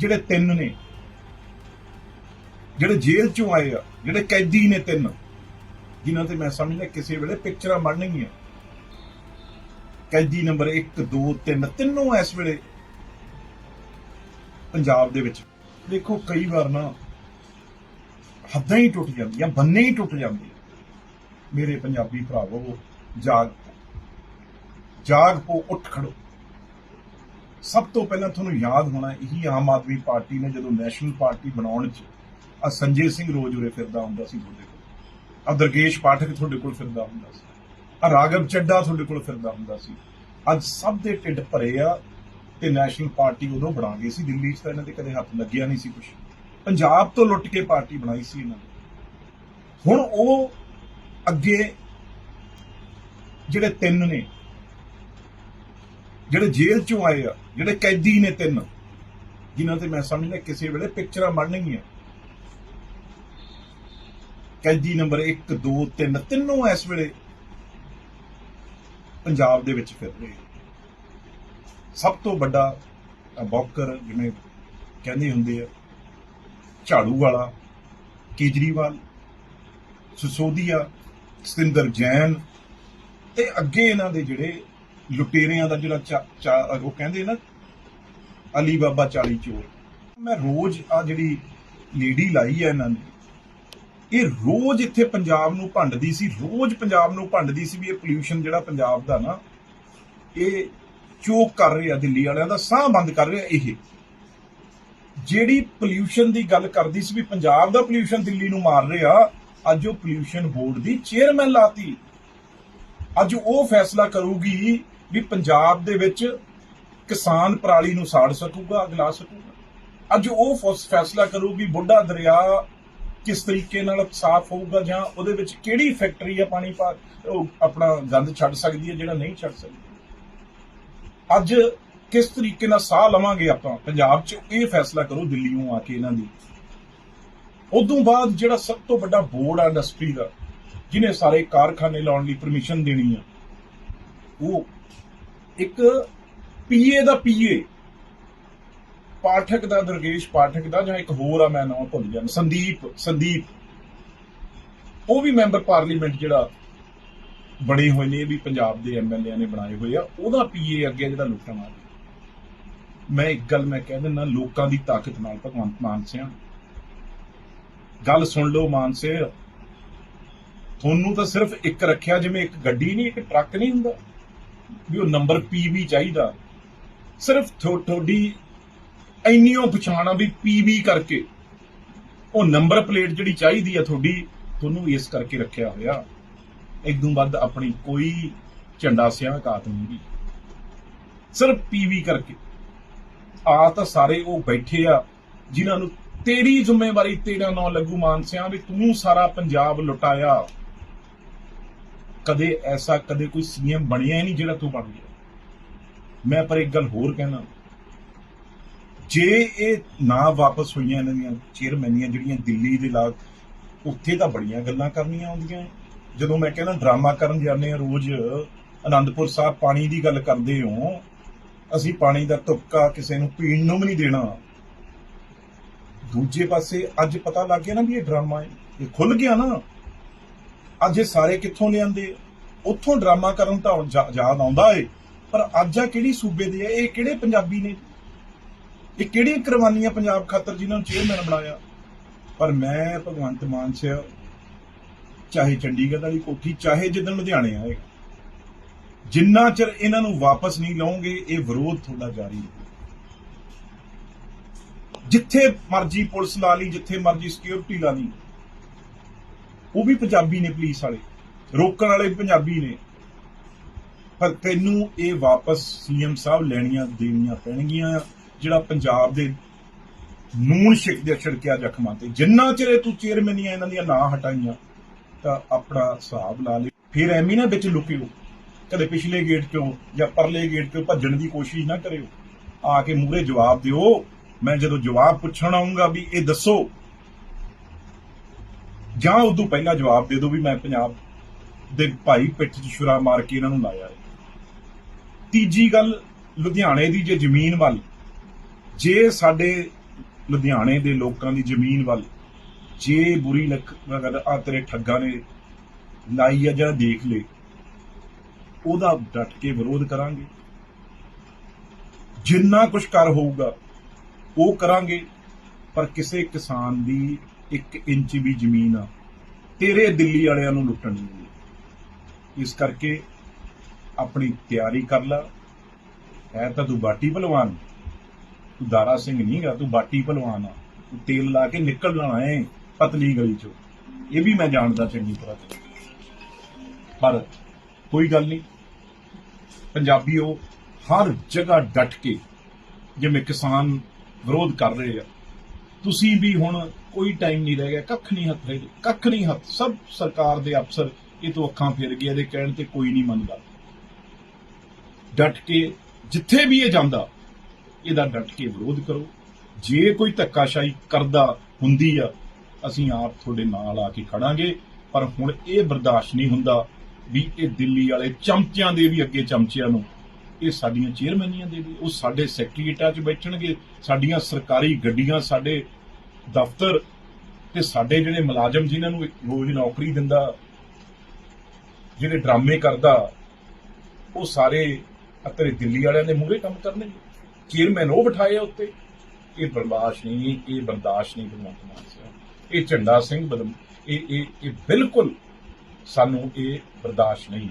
ਜਿਹੜੇ ਤਿੰਨ ਨੇ, ਜਿਹੜੇ ਜੇਲ੍ਹ ਚੋਂ ਆਏ ਆ, ਜਿਹੜੇ ਕੈਦੀ ਨੇ ਤਿੰਨ, ਜਿਨ੍ਹਾਂ ਤੇ ਮੈਂ ਸਮਝਦਾ ਕਿਸੇ ਵੇਲੇ ਪਿਕਚਰਾਂ ਬਣਨਗੀਆਂ। ਕੈਦੀ ਨੰਬਰ 1 2 3 ਤਿੰਨੋਂ ਇਸ ਵੇਲੇ ਪੰਜਾਬ ਦੇ ਵਿੱਚ। ਦੇਖੋ, ਕਈ ਵਾਰ ਨਾ ਹੱਦਾਂ ਹੀ ਟੁੱਟ ਜਾਂਦੀਆਂ ਬੰਨੇ ਹੀ ਟੁੱਟ ਜਾਂਦੇ ਮੇਰੇ ਪੰਜਾਬੀ ਭਰਾਵੋ, ਜਾਗ ਪਓ। ਜਾਗ ਪੋ, ਉੱਠ ਖੜੋ। ਸਭ ਤੋਂ ਪਹਿਲਾਂ ਤੁਹਾਨੂੰ ਯਾਦ ਹੋਣਾ ਇਹੀ ਆਮ ਆਦਮੀ ਪਾਰਟੀ ਨੇ ਜਦੋਂ ਨੈਸ਼ਨਲ ਪਾਰਟੀ ਬਣਾਉਣ 'ਚ ਆ ਸੰਜੇ ਸਿੰਘ ਰੋਜ਼ ਉਰੇ ਫਿਰਦਾ ਹੁੰਦਾ ਸੀ ਤੁਹਾਡੇ ਕੋਲ। ਆ ਦਰਗੇਸ਼ ਪਾਠਕ ਤੁਹਾਡੇ ਕੋਲ ਫਿਰਦਾ ਹੁੰਦਾ ਸੀ। ਆ ਰਾਗਵ ਚੱਡਾ ਤੁਹਾਡੇ ਕੋਲ ਫਿਰਦਾ ਹੁੰਦਾ ਸੀ। ਅੱਜ ਸਭ ਦੇ ਢਿੱਡ ਭਰੇ ਆ ਤੇ ਨੈਸ਼ਨਲ ਪਾਰਟੀ ਉਦੋਂ ਬਣਾ ਗਈ ਸੀ, ਦਿੱਲੀ 'ਚ ਤਾਂ ਇਹਨਾਂ ਦੇ ਕਦੇ ਹੱਥ ਲੱਗਿਆ ਨਹੀਂ ਸੀ ਕੁਝ ਪੰਜਾਬ ਤੋਂ ਲੁੱਟ ਕੇ ਪਾਰਟੀ ਬਣਾਈ ਸੀ ਇਹਨਾਂ ਨੇ। ਹੁਣ ਉਹ ਅੱਗੇ ਜਿਹੜੇ ਤਿੰਨ ਨੇ ਜਿਹੜੇ ਜੇਲ੍ਹ ਚੋਂ ਆਏ ਆ ਜਿਹੜੇ ਕੈਦੀ ਨੇ ਤਿੰਨ ਜਿਨ੍ਹਾਂ ਤੇ ਮੈਂ ਸਮਝਦਾ ਕਿਸੇ ਵੇਲੇ ਪਿਕਚਰਾਂ ਬਣਨਗੀਆਂ। ਕੈਦੀ ਨੰਬਰ 1 2 3 ਤਿੰਨੋਂ ਇਸ ਵੇਲੇ ਪੰਜਾਬ ਦੇ ਵਿੱਚ ਫਿਰ ਰਹੇ ਸਭ ਤੋਂ ਵੱਡਾ ਅ, ਬੌਕਰ ਜਿਵੇਂ ਕਹਿੰਦੇ ਹੁੰਦੇ ਆ ਝਾੜੂ ਵਾਲਾ ਕੇਜਰੀਵਾਲ ਸਸੋਦੀਆ ਸਤਿੰਦਰ ਜੈਨ ਤੇ ਅੱਗੇ ਇਹਨਾਂ ਦੇ ਜਿਹੜੇ ਲੁਟੇਰਿਆਂ ਦਾ ਜਿਹੜਾ ਚਾ- ਚਾ- ਉਹ ਕਹਿੰਦੇ ਨਾ, ਅਲੀ ਬਾਬਾ 40 ਚੋਰ। ਮੈਂ ਰੋਜ਼ ਆ ਜਿਹੜੀ ਲੇਡੀ ਲਾਈ ਹੈ ਇਹਨਾਂ ਨੇ, ਇਹ ਰੋਜ਼ ਇੱਥੇ ਪੰਜਾਬ ਨੂੰ ਭੰਡਦੀ ਸੀ, ਰੋਜ਼ ਪੰਜਾਬ ਨੂੰ ਭੰਡਦੀ ਸੀ ਵੀ ਇਹ ਪੋਲਿਊਸ਼ਨ ਜਿਹੜਾ ਪੰਜਾਬ ਦਾ ਨਾ, ਇਹ ਚੋਕ ਕਰ ਰਿਹਾ ਦਿੱਲੀ ਵਾਲਿਆਂ ਦਾ, ਸਾਹ ਬੰਦ ਕਰ ਰਿਹਾ ਇਹ। ਜਿਹੜੀ ਪੋਲਿਊਸ਼ਨ ਦੀ ਗੱਲ ਕਰਦੀ ਸੀ ਵੀ ਪੰਜਾਬ ਦਾ ਪੋਲਿਊਸ਼ਨ ਦਿੱਲੀ ਨੂੰ ਮਾਰ ਰਿਹਾ, ਅੱਜ ਉਹ ਪੋਲਿਊਸ਼ਨ ਬੋਰਡ ਦੀ ਚੇਅਰਮੈਨ ਲਾਤੀ। ਅੱਜ ਉਹ ਫੈਸਲਾ ਕਰੂਗੀ ਵੀ ਪੰਜਾਬ ਦੇ ਵਿੱਚ ਕਿਸਾਨ ਪਰਾਲੀ ਨੂੰ ਸਾੜ ਸਕੂਗਾ, ਅਗਲਾ ਸਕੂਗਾ। ਅੱਜ ਉਹ ਫਸ- ਫੈਸਲਾ ਕਰੂਗੀ, ਬੁੱਢਾ ਦਰਿਆ ਕਿਸ ਤਰੀਕੇ ਨਾਲ ਸਾਫ਼ ਹੋਊਗਾ ਜਾਂ ਉਹਦੇ ਵਿੱਚ ਕਿਹੜੀ ਫੈਕਟਰੀ ਆ ਪਾਣੀ ਪਾ ਆਪਣਾ ਗੰਦ ਛੱਡ ਸਕਦੀ ਹੈ, ਜਿਹੜਾ ਨਹੀਂ ਛੱਡ ਸਕਦੀ। ਅੱਜ ਕਿਸ ਤਰੀਕੇ ਨਾਲ ਸਾਹ ਲਵਾਂਗੇ ਆਪਾਂ? ਪੰਜਾਬ 'ਚ ਇਹ ਫੈਸਲਾ ਕਰੋ ਦਿੱਲੀੋਂ ਆ ਕੇ ਇਹਨਾਂ ਦੀ। ਉਦੋਂ ਬਾਅਦ ਜਿਹੜਾ ਸਭ ਤੋਂ ਵੱਡਾ ਬੋਰਡ ਆ ਇੰਡਸਟਰੀ ਦਾ, ਜਿਹਨੇ ਸਾਰੇ ਕਾਰਖਾਨੇ ਲਾਉਣ ਲਈ ਪਰਮਿਸ਼ਨ ਦੇਣੀ ਆ, ਉਹ ਇੱਕ ਪੀਏ ਦਾ ਪੀਏ। ਪਾਠਕ ਦਾ ਦੁਰਗੇਸ਼, ਪਾਠਕ ਦਾ ਜਾਂ ਇੱਕ ਹੋਰ ਆ, ਮੈਂ ਨਾਮ ਭੁੱਲ ਜਾਂਦਾ ਸੰਦੀਪ ਸੰਦੀਪ। ਉਹ ਵੀ ਮੈਂਬਰ ਪਾਰਲੀਮੈਂਟ ਜਿਹੜਾ ਬਣੇ ਹੋਏ ਨੇ ਵੀ ਪੰਜਾਬ ਦੇ ਐਮਐਲਏ ਨੇ ਬਣਾਏ ਹੋਏ ਆ। ਉਹਦਾ ਪੀਏ ਅੱਗੇ ਜਿਹੜਾ ਲੁੱਟਣ ਆ ਮੈਂ ਇੱਕ ਗੱਲ ਮੈਂ ਕਹਿ ਦਿੰਦਾ, ਲੋਕਾਂ ਦੀ ਤਾਕਤ ਨਾਲ ਭਗਵੰਤ ਮਾਨ ਸਿਆ। ਗੱਲ ਸੁਣ ਲਓ ਮਾਨ ਸਿਆ। ਤੁਹਾਨੂੰ ਤਾਂ ਸਿਰਫ ਇੱਕ ਰੱਖਿਆ, ਜਿਵੇਂ ਇੱਕ ਗੱਡੀ ਨਹੀਂ, ਇੱਕ ਟਰੱਕ ਨਹੀਂ ਹੁੰਦਾ। ਵੀ ਉਹ ਨੰਬਰ ਪੀਵੀ ਚਾਹੀਦਾ। ਸਿਰਫ ਤੁਹਾਡੀ ਇੰਨੀਓ ਪਛਾਣਾ ਵੀ ਪੀਵੀ ਕਰਕੇ ਉਹ ਨੰਬਰ ਪਲੇਟ ਜਿਹੜੀ ਚਾਹੀਦੀ ਆ ਤੁਹਾਡੀ, ਤੁਹਾਨੂੰ ਇਸ ਕਰਕੇ ਰੱਖਿਆ ਹੋਇਆ। ਇਦੋਂ ਵੱਧ ਆਪਣੀ ਕੋਈ ਝੰਡਾ ਸਿਆਂ ਕਾਤ ਨਹੀਂ ਸਿਰਫ ਪੀਵੀ ਕਰਕੇ। ਆ ਤਾਂ ਸਾਰੇ ਉਹ ਬੈਠੇ ਆ, ਜਿਨ੍ਹਾਂ ਨੂੰ ਤੇਰੀ ਜ਼ਿੰਮੇਵਾਰੀ ਤੇਰਾ ਨਾਂ ਲੱਗੂ ਮਾਨ ਸਿਆਂ ਵੀ ਤੂੰ ਸਾਰਾ ਪੰਜਾਬ ਲੁਟਾਇਆ। ਕਦੇ ਐਸਾ ਕਦੇ ਕੋਈ ਸੀਐਮ ਬਣਿਆ ਹੀ ਨਹੀਂ ਜਿਹੜਾ ਤੂੰ ਬਣ ਗਿਆ। ਮੈਂ ਪਰ ਇੱਕ ਗੱਲ ਹੋਰ ਕਹਿਣਾ। ਜੇ ਇਹ ਨਾ ਵਾਪਸ ਹੋਈਆਂ ਇਹਨਾਂ ਦੀਆਂ ਚੇਅਰਮੈਨੀਆਂ ਜਿਹੜੀਆਂ ਦਿੱਲੀ ਦੇ ਲਾਗ ਉੱਥੇ ਤਾਂ ਬੜੀਆਂ ਗੱਲਾਂ ਕਰਨੀਆਂ ਆਉਂਦੀਆਂ। ਜਦੋਂ ਮੈਂ ਕਹਿੰਦਾ ਡਰਾਮਾ ਕਰਨ ਜਾਂਦੇ ਆ ਰੋਜ਼ ਆਨੰਦਪੁਰ ਸਾਹਿਬ ਪਾਣੀ ਦੀ ਗੱਲ ਕਰਦੇ ਹੋ, ਅਸੀਂ ਪਾਣੀ ਦਾ ਤੁਪਕਾ ਕਿਸੇ ਨੂੰ ਪੀਣ ਨੂੰ ਵੀ ਨਹੀਂ ਦੇਣਾ। ਦੂਜੇ ਪਾਸੇ ਅੱਜ ਪਤਾ ਲੱਗ ਗਿਆ ਨਾ ਵੀ ਇਹ ਡਰਾਮਾ ਹੈ ਇਹ ਖੁੱਲ ਗਿਆ ਨਾ। ਅੱਜ ਇਹ ਸਾਰੇ ਕਿੱਥੋਂ ਲਿਆਂਦੇ ਉੱਥੋਂ ਡਰਾਮਾ ਕਰਨ ਤਾਂ ਯਾਦ ਆਉਂਦਾ ਏ, ਪਰ ਅੱਜ ਆ ਕਿਹੜੀ ਸੂਬੇ ਦੇ ਆ? ਇਹ ਕਿਹੜੇ ਪੰਜਾਬੀ ਨੇ? ਇਹ ਕਿਹੜੀਆਂ ਕੁਰਬਾਨੀਆਂ ਪੰਜਾਬ ਖਾਤਰ ਜਿਨ੍ਹਾਂ ਨੂੰ ਚੇਅਰਮੈਨ ਬਣਾਇਆ? ਪਰ ਮੈਂ ਭਗਵੰਤ ਮਾਨ ਸਿਆ, ਚਾਹੇ ਚੰਡੀਗੜ੍ਹ ਵਾਲੀ ਕੋਠੀ, ਚਾਹੇ ਜਿੱਦਣ ਲੁਧਿਆਣੇ ਆਏ, ਜਿੰਨਾ ਚਿਰ ਇਹਨਾਂ ਨੂੰ ਵਾਪਸ ਨਹੀਂ ਲਓਗੇ, ਇਹ ਵਿਰੋਧ ਤੁਹਾਡਾ ਜਾਰੀ ਰਹੇਗਾ। ਜਿੱਥੇ ਮਰਜ਼ੀ ਪੁਲਿਸ ਲਾ ਲਈ, ਜਿੱਥੇ ਮਰਜ਼ੀ ਸਿਕਿਉਰਿਟੀ ਲਾ ਲਈ ਉਹ ਵੀ ਪੰਜਾਬੀ ਨੇ ਪੁਲਿਸ ਵਾਲੇ। ਰੋਕਣ ਵਾਲੇ ਵੀ ਪੰਜਾਬੀ ਨੇ। ਪਰ ਤੈਨੂੰ ਇਹ ਵਾਪਸ ਸੀਐਮ ਸਾਹਿਬ ਲੈਣੀਆਂ ਦੇਣੀਆਂ ਪੈਣਗੀਆਂ ਜਿਹੜਾ ਪੰਜਾਬ ਦੇ ਨੂਨ ਦੇ ਛਿੜਕਿਆ ਜ਼ਖਮਾਂ ਤੇ। ਜਿੰਨਾ ਚਿਰ ਤੂੰ ਚੇਅਰਮੈਨੀਆਂ ਇਹਨਾਂ ਦੀਆਂ ਨਾ ਹਟਾਈਆਂ, ਤਾਂ ਆਪਣਾ ਹਿਸਾਬ ਲਾ ਲਈ ਫਿਰ ਐਵੇਂ ਨਾ ਵਿੱਚ ਲੁਕਿਓ। ਕਦੇ ਪਿਛਲੇ ਗੇਟ ਚੋਂ ਜਾਂ ਪਰਲੇ ਗੇਟ ਚੋਂ ਭੱਜਣ ਦੀ ਕੋਸ਼ਿਸ਼ ਨਾ ਕਰਿਓ। ਆ ਕੇ ਮੂਹਰੇ ਜਵਾਬ ਦਿਓ। ਮੈਂ ਜਦੋਂ ਜਵਾਬ ਪੁੱਛਣ ਆਉਂਗਾ ਵੀ ਇਹ ਦੱਸੋ ਜਾਂ ਉਦੋਂ ਪਹਿਲਾਂ ਜਵਾਬ ਦੇ ਦਿਓ ਵੀ ਮੈਂ ਪੰਜਾਬ ਦੇ ਭਾਈ ਪਿੱਠ 'ਚ ਛੁਰਾ ਮਾਰ ਕੇ ਇਹਨਾਂ ਨੂੰ ਲਾਇਆ ਹੈ। ਤੀਜੀ ਗੱਲ, ਲੁਧਿਆਣੇ ਦੀ ਜੇ ਜ਼ਮੀਨ ਵੱਲ, ਜੇ ਸਾਡੇ ਲੁਧਿਆਣੇ ਦੇ ਲੋਕਾਂ ਦੀ ਜ਼ਮੀਨ ਵੱਲ ਜੇ ਬੁਰੀ ਲੱਖ ਆ ਤੇਰੇ ਠੱਗਾਂ ਨੇ ਲਾਈ ਆ ਜਾਂ ਦੇਖ ਲੇ ਉਹਦਾ ਡਟ ਕੇ ਵਿਰੋਧ ਕਰਾਂਗੇ। ਜਿੰਨਾ ਕੁਝ ਕਰ ਹੋਊਗਾ, ਉਹ ਕਰਾਂਗੇ, ਪਰ ਕਿਸੇ ਕਿਸਾਨ ਦੀ 1 ਇੰਚ ਵੀ ਜ਼ਮੀਨ ਆ, ਤੇਰੇ ਦਿੱਲੀ ਵਾਲਿਆਂ ਨੂੰ ਲੁੱਟਣ ਨਹੀਂ ਇਸ ਕਰਕੇ ਆਪਣੀ ਤਿਆਰੀ ਕਰ ਲੈ। ਹੈ ਤਾਂ ਤੂੰ ਬਾਟੀ ਭਲਵਾਨ ਤੂੰ ਦਾਰਾ ਸਿੰਘ ਨਹੀਂਗਾ ਤੂੰ ਬਾਟੀ ਭਲਵਾਨ ਆ। ਤੂੰ ਤੇਲ ਲਾ ਕੇ ਨਿਕਲ ਜਾਣਾ ਏ ਪਤਲੀ ਗਲੀ ਚੋਂ। ਇਹ ਵੀ ਮੈਂ ਜਾਣਦਾ ਚੰਗੀ ਤਰ੍ਹਾਂ ਪਰ ਕੋਈ ਗੱਲ ਨਹੀਂ ਪੰਜਾਬੀਓ ਹਰ ਜਗ੍ਹਾ ਡਟ ਕੇ, ਜਿਵੇਂ ਕਿਸਾਨ ਵਿਰੋਧ ਕਰ ਰਹੇ ਆ। ਤੁਸੀਂ ਵੀ ਹੁਣ ਕੋਈ ਟਾਈਮ ਨਹੀਂ ਰਹਿ ਗਿਆ, ਕੱਖ ਨਹੀਂ ਹੱਥ ਰਹਿ ਗਿਆ ਕੱਖ ਨਹੀਂ ਹੱਥ, ਸਭ ਸਰਕਾਰ ਦੇ ਅਫਸਰ ਇਹ ਤੋਂ ਅੱਖਾਂ ਫਿਰ ਗਏ ਇਹਦੇ ਕਹਿਣ ਤੇ ਕੋਈ ਨਹੀਂ ਮੰਨਦਾ। ਡਟ ਕੇ ਜਿੱਥੇ ਵੀ ਇਹ ਜਾਂਦਾ, ਇਹਦਾ ਡਟ ਕੇ ਵਿਰੋਧ ਕਰੋ। ਜੇ ਕੋਈ ਧੱਕਾਸ਼ਾਹੀ ਕਰਦਾ ਹੁੰਦੀ ਆ, ਅਸੀਂ ਆਪ ਤੁਹਾਡੇ ਨਾਲ ਆ ਕੇ ਖੜਾਂਗੇ। ਪਰ ਹੁਣ ਇਹ ਬਰਦਾਸ਼ਤ ਨਹੀਂ ਹੁੰਦਾ ਵੀ ਇਹ ਦਿੱਲੀ ਵਾਲੇ ਚਮਚਿਆਂ ਦੇ ਵੀ ਅੱਗੇ ਚਮਚਿਆਂ ਨੂੰ ਇਹ ਸਾਡੀਆਂ ਚੇਅਰਮੈਨੀਆਂ ਦੇ ਵੀ, ਉਹ ਸਾਡੇ ਸੈਕਟਰੀਏਟਾਂ 'ਚ ਬੈਠਣਗੇ, ਸਾਡੀਆਂ ਸਰਕਾਰੀ ਗੱਡੀਆਂ, ਸਾਡੇ ਦਫ਼ਤਰ ਤੇ ਸਾਡੇ ਜਿਹੜੇ ਮੁਲਾਜ਼ਮ ਜਿਨ੍ਹਾਂ ਨੂੰ ਰੋਜ਼ ਨੌਕਰੀ ਦਿੰਦਾ, ਜਿਹੜੇ ਡਰਾਮੇ ਕਰਦਾ, ਉਹ ਸਾਰੇ ਅਤਰੇ ਦਿੱਲੀ ਵਾਲਿਆਂ ਦੇ ਮੂਹਰੇ ਕੰਮ ਕਰਨਗੇ। ਚੇਅਰਮੈਨ ਉਹ ਬਿਠਾਏ ਆ ਉੱਤੇ। ਇਹ ਬਰਦਾਸ਼ਤ ਨਹੀਂ, ਇਹ ਬਰਦਾਸ਼ਤ ਨਹੀਂ ਭਗਵੰਤ ਮਾਨ ਸਾਹਿਬ ਇਹ ਝੰਡਾ ਸਿੰਘ ਬਦਮ, ਇਹ ਇਹ ਇਹ ਬਿਲਕੁਲ ਸਾਨੂੰ ਇਹ ਬਰਦਾਸ਼ਤ ਨਹੀਂ।